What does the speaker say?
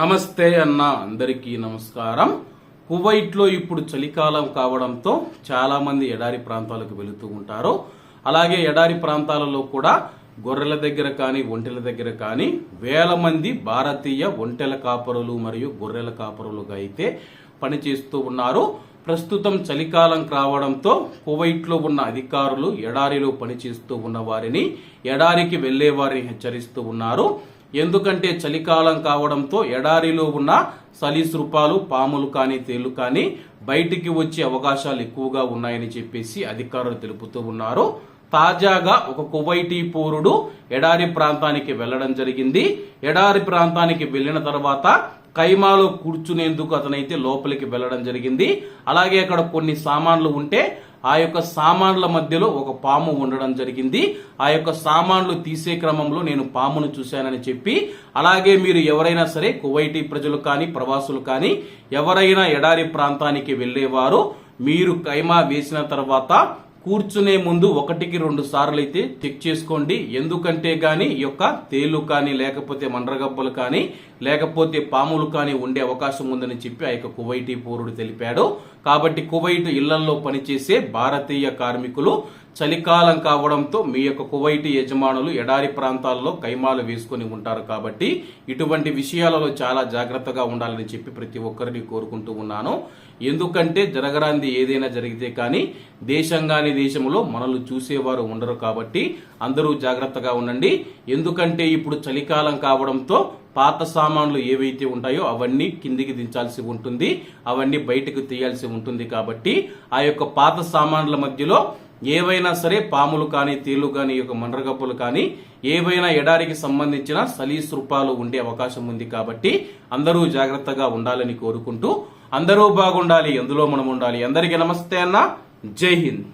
నమస్తే అన్న అందరికీ నమస్కారం. కువైట్లో ఇప్పుడు చలికాలం కావడంతో చాలామంది ఎడారి ప్రాంతాలకు వెళుతూ ఉంటారు. అలాగే ఎడారి ప్రాంతాలలో కూడా గొర్రెల దగ్గర కానీ ఒంటెల దగ్గర కానీ వేల మంది భారతీయ ఒంటెల కాపరులు మరియు గొర్రెల కాపరులుగా అయితే పనిచేస్తూ ఉన్నారు. ప్రస్తుతం చలికాలం రావడంతో కువైట్లో ఉన్న అధికారులు ఎడారిలో పనిచేస్తూ ఉన్న వారిని ఎడారికి వెళ్ళే వారిని హెచ్చరిస్తూ ఉన్నారు. ఎందుకంటే చలికాలం కావడంతో ఎడారిలో ఉన్న సలీసృపాలు పాములు కానీ తేళ్ళు కానీ బయటికి వచ్చే అవకాశాలు ఎక్కువగా ఉన్నాయని చెప్పేసి అధికారులు తెలుపుతూ ఉన్నారు. తాజాగా ఒక కువైటీ పౌరుడు ఎడారి ప్రాంతానికి వెళ్ళడం జరిగింది. ఎడారి ప్రాంతానికి వెళ్ళిన తర్వాత కైమాలో కూర్చునేందుకు అతనైతే లోపలికి వెళ్ళడం జరిగింది. అలాగే అక్కడ కొన్ని సామాన్లు ఉంటే ఆ యొక్క సామాన్ల మధ్యలో ఒక పాము ఉండడం జరిగింది. ఆ యొక్క సామాన్లు తీసే క్రమంలో నేను పామును చూశానని చెప్పి అలాగే మీరు ఎవరైనా సరే కువైటీ ప్రజలు కానీ ప్రవాసులు కానీ ఎవరైనా ఎడారి ప్రాంతానికి వెళ్ళేవారు మీరు కైమా వేసిన తర్వాత కూర్చునే ముందు ఒకటికి రెండు సార్లు అయితే చెక్ చేసుకోండి. ఎందుకంటే గాని ఈ యొక్క తేలు కానీ లేకపోతే మండ్రగబ్బలు కానీ లేకపోతే పాములు కానీ ఉండే అవకాశం ఉందని చెప్పి ఆ యొక్క కువైటీ పౌరుడు తెలిపాడు. కాబట్టి కువైట్ ఇళ్ళలో పనిచేసే భారతీయ కార్మికులు చలికాలం కావడంతో మీ యొక్క కువైటి యజమానులు ఎడారి ప్రాంతాల్లో కైమాలు వేసుకొని ఉంటారు కాబట్టి ఇటువంటి విషయాలలో చాలా జాగ్రత్తగా ఉండాలని చెప్పి ప్రతి ఒక్కరిని కోరుకుంటూ ఉన్నాను. ఎందుకంటే జరగరాంది ఏదైనా జరిగితే కానీ దేశం కాని దేశంలో మనల్ని చూసేవారు ఉండరు కాబట్టి అందరూ జాగ్రత్తగా ఉండండి. ఎందుకంటే ఇప్పుడు చలికాలం కావడంతో పాత సామాన్లు ఏవైతే ఉంటాయో అవన్నీ కిందికి దించాల్సి ఉంటుంది అవన్నీ బయటకు తీయాల్సి ఉంటుంది కాబట్టి ఆ యొక్క పాత సామాన్ల మధ్యలో ఏవైనా సరే పాములు కానీ తేళ్ళు కానీ ఈ యొక్క మండ్రగప్పులు కానీ ఏవైనా ఎడారికి సంబంధించిన సలీసృపాలు ఉండే అవకాశం ఉంది కాబట్టి అందరూ జాగ్రత్తగా ఉండాలని కోరుకుంటూ అందరూ బాగుండాలి ఎందులో మనం ఉండాలి. అందరికీ నమస్తే అన్న. జై హింద్.